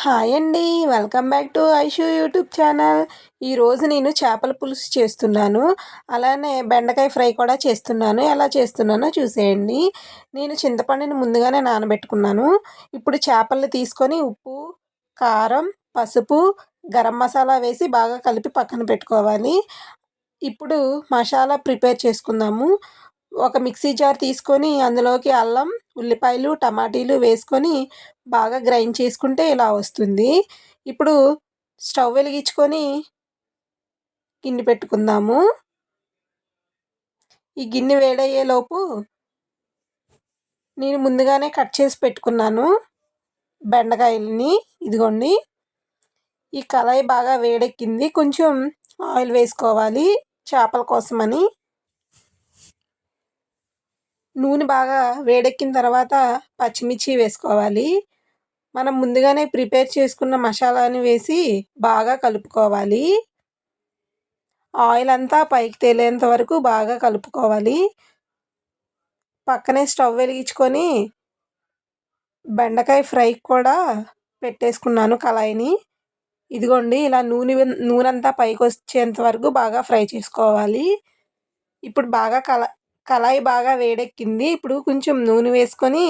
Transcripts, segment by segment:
Hi అండి. Welcome back to Aishu YouTube channel. ఈరోజు నేను చేపల పులుసు చేస్తున్నాను. అలానే బెండకాయ ఫ్రై కూడా చేస్తున్నాను. ఎలా చేస్తున్నానో చూసేయండి. నేను చింతపండుని ముందుగానే నానబెట్టుకున్నాను. ఇప్పుడు చేపలు తీసుకొని ఉప్పు కారం పసుపు గరం మసాలా వేసి బాగా కలిపి పక్కన పెట్టుకోవాలి. ఇప్పుడు మసాలా ప్రిపేర్ చేసుకుందాము. ఒక మిక్సీ జార్ తీసుకొని అందులోకి అల్లం ఉల్లిపాయలు టమాటీలు వేసుకొని బాగా గ్రైండ్ చేసుకుంటే ఇలా వస్తుంది. ఇప్పుడు స్టవ్ వెలిగించుకొని గిన్నె పెట్టుకుందాము. ఈ గిన్నె వేడయ్యేలోపు నేను ముందుగానే కట్ చేసి పెట్టుకున్నాను బెండకాయలని. ఇదిగోండి. ఈ కళాయి బాగా వేడెక్కింది. కొంచెం ఆయిల్ వేసుకోవాలి. చేపల కోసమని. నూనె బాగా వేడెక్కిన తర్వాత పచ్చిమిర్చి వేసుకోవాలి. మనం ముందుగానే ప్రిపేర్ చేసుకున్న మసాలాని వేసి బాగా కలుపుకోవాలి. ఆయిల్ అంతా పైకి తేలేంత వరకు బాగా కలుపుకోవాలి. పక్కనే స్టవ్ వెలిగించుకొని బెండకాయ ఫ్రై కూడా పెట్టేసుకున్నాను కళాయిని. ఇదిగోండి ఇలా నూనె నూనె అంతా పైకి వచ్చేంత వరకు బాగా ఫ్రై చేసుకోవాలి. ఇప్పుడు బాగా కల కళాయి బాగా వేడెక్కింది. ఇప్పుడు కొంచెం నూనె వేసుకొని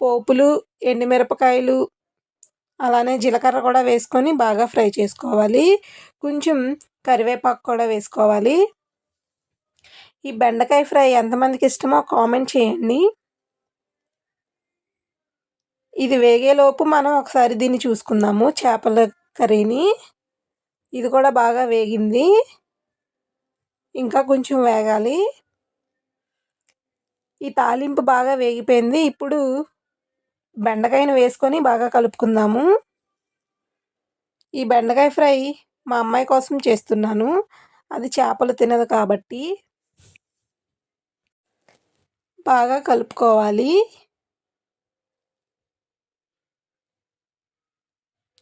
పోపులు ఎండుమిరపకాయలు అలానే జీలకర్ర కూడా వేసుకొని బాగా ఫ్రై చేసుకోవాలి. కొంచెం కరివేపాకు కూడా వేసుకోవాలి. ఈ బెండకాయ ఫ్రై ఎంతమందికి ఇష్టమో కామెంట్ చేయండి. ఇది వేగేలోపు మనం ఒకసారి దీన్ని చూసుకుందాము చేపల కర్రీని. ఇది కూడా బాగా వేగింది. ఇంకా కొంచెం వేగాలి. ఈ తాలింపు బాగా వేగిపోయింది. ఇప్పుడు బెండకాయను వేసుకొని బాగా కలుపుకుందాము. ఈ బెండకాయ ఫ్రై మా అమ్మాయి కోసం చేస్తున్నాను. అది చేపలు తినదు కాబట్టి బాగా కలుపుకోవాలి.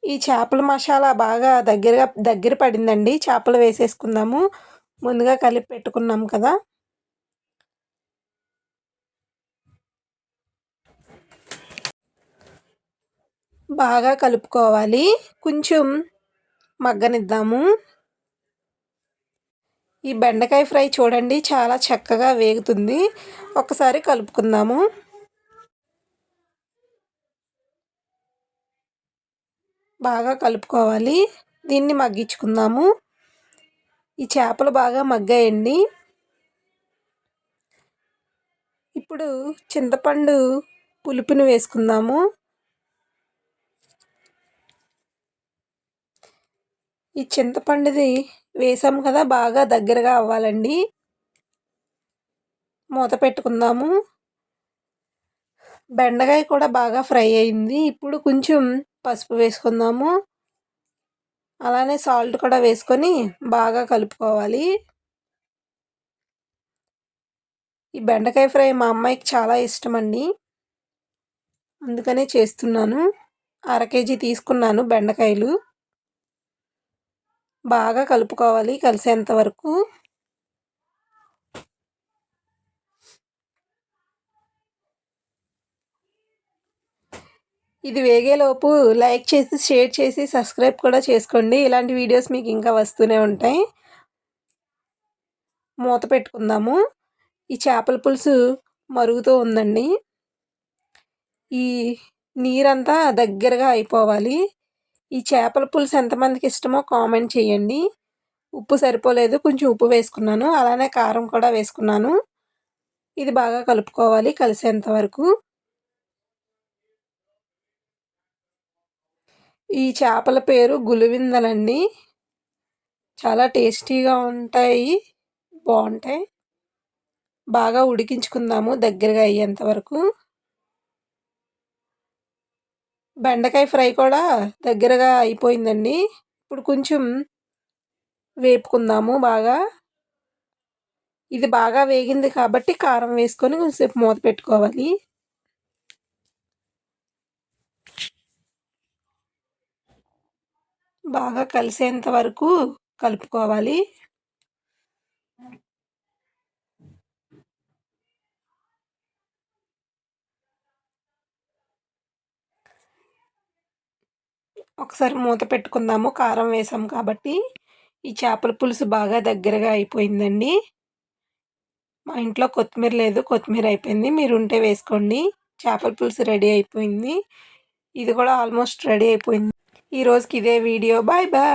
ఈ చేపల మసాలా బాగా దగ్గరగా దగ్గర పడిందండి. చేపలు వేసేసుకుందాము. ముందుగా కలిపి పెట్టుకున్నాం కదా. బాగా కలుపుకోవాలి. కొంచెం మగ్గనిద్దాము. ఈ బెండకాయ ఫ్రై చూడండి చాలా చక్కగా వేగుతుంది. ఒకసారి కలుపుకుందాము. బాగా కలుపుకోవాలి. దీన్ని మగ్గించుకుందాము. ఈ చేపలు బాగా మగ్గాయండి. ఇప్పుడు చింతపండు పులుపుని వేసుకుందాము. ఈ చింతపండుది వేసాము కదా బాగా దగ్గరగా అవ్వాలండి. మూత పెట్టుకుందాము. బెండకాయ కూడా బాగా ఫ్రై అయింది. ఇప్పుడు కొంచెం పసుపు వేసుకుందాము. అలానే సాల్ట్ కూడా వేసుకొని బాగా కలుపుకోవాలి. ఈ బెండకాయ ఫ్రై మా అమ్మాయికి చాలా ఇష్టం అండి అందుకనే చేస్తున్నాను. అర కేజీ తీసుకున్నాను బెండకాయలు. బాగా కలుపుకోవాలి కలిసేంత వరకు. ఇది వేగేలోపు లైక్ చేసి షేర్ చేసి సబ్స్క్రైబ్ కూడా చేసుకోండి. ఇలాంటి వీడియోస్ మీకు ఇంకా వస్తూనే ఉంటాయి. మూత పెట్టుకుందాము. ఈ చేపల పులుసు మరుగుతూ ఉందండి. ఈ నీరంతా దగ్గరగా అయిపోవాలి. ఈ చేపల పులుసు ఎంతమందికి ఇష్టమో కామెంట్ చేయండి. ఉప్పు సరిపోలేదు కొంచెం ఉప్పు వేసుకున్నాను. అలానే కారం కూడా వేసుకున్నాను. ఇది బాగా కలుపుకోవాలి కలిసేంత వరకు. ఈ చేపల పేరు గులివిందలండి చాలా టేస్టీగా ఉంటాయి. బాగుంటాయి. బాగా ఉడికించుకుందాము దగ్గరగా అయ్యేంత వరకు. బెండకాయ ఫ్రై కూడా దగ్గరగా అయిపోయిందండి. ఇప్పుడు కొంచెం వేపుకుందాము బాగా. ఇది బాగా వేగింది కాబట్టి కారం వేసుకొని కొంచెంసేపు మూత పెట్టుకోవాలి. బాగా కలిసేంత వరకు కలుపుకోవాలి. ఒకసారి మూత పెట్టుకుందాము కారం వేసాం కాబట్టి. ఈ చేపల పులుసు బాగా దగ్గరగా అయిపోయిందండి. మా ఇంట్లో కొత్తిమీర లేదు కొత్తిమీర అయిపోయింది. మీరు ఉంటే వేసుకోండి. చేపల పులుసు రెడీ అయిపోయింది. ఇది కూడా ఆల్మోస్ట్ రెడీ అయిపోయింది. ఈ రోజుకి ఇదే వీడియో. Bye bye.